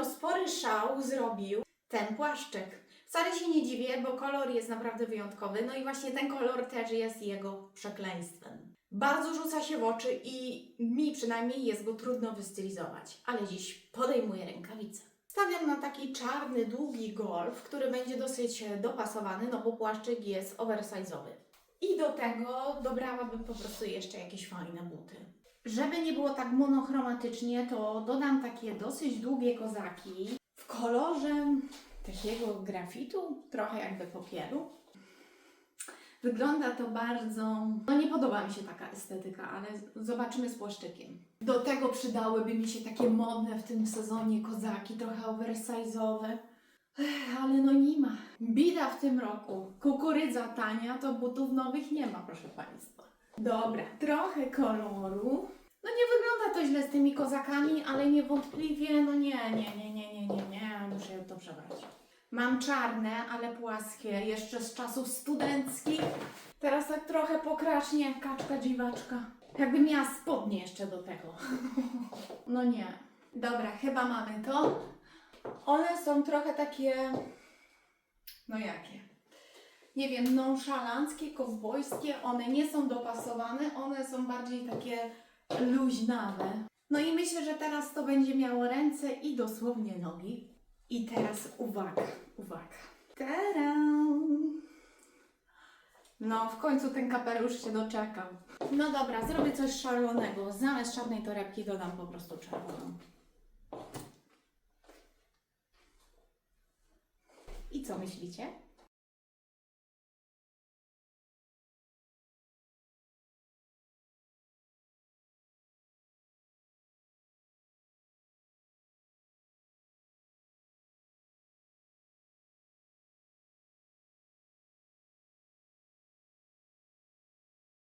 ostatnio spory szał zrobił ten płaszczyk. Wcale się nie dziwię, bo kolor jest naprawdę wyjątkowy, no i właśnie ten kolor też jest jego przekleństwem. Bardzo rzuca się w oczy i mi przynajmniej jest go trudno wystylizować, ale dziś podejmuję rękawice. Stawiam na taki czarny, długi golf, który będzie dosyć dopasowany, no bo płaszczyk jest oversize'owy. I do tego dobrałabym po prostu jeszcze jakieś fajne buty. Żeby nie było tak monochromatycznie, to dodam takie dosyć długie kozaki w kolorze takiego grafitu, trochę jakby popieru. Wygląda to bardzo. No nie podoba mi się taka estetyka, ale zobaczymy z płaszczykiem. Do tego przydałyby mi się takie modne w tym sezonie kozaki, trochę oversize'owe. Ale no nie ma. Bida w tym roku. Kukurydza tania, to butów nowych nie ma, proszę Państwa. Dobra, trochę koloru. No nie wygląda to źle z tymi kozakami, ale niewątpliwie, no nie, nie, nie, nie, nie, nie, nie, muszę to przebrać. Mam czarne, ale płaskie, jeszcze z czasów studenckich. Teraz tak trochę pokracznie, kaczka dziwaczka. Jakbym miała spodnie jeszcze do tego. No nie. Dobra, chyba mamy to. One są trochę takie... No jakie? Nie wiem, nonszalanckie, kowbojskie. One nie są dopasowane, one są bardziej takie luźnawe. No i myślę, że teraz to będzie miało ręce i dosłownie nogi. I teraz uwaga, uwaga. Tadam! No, w końcu ten kapelusz się doczekał. No dobra, zrobię coś szalonego. Zamiast czarnej torebki dodam po prostu czerwoną. I co myślicie?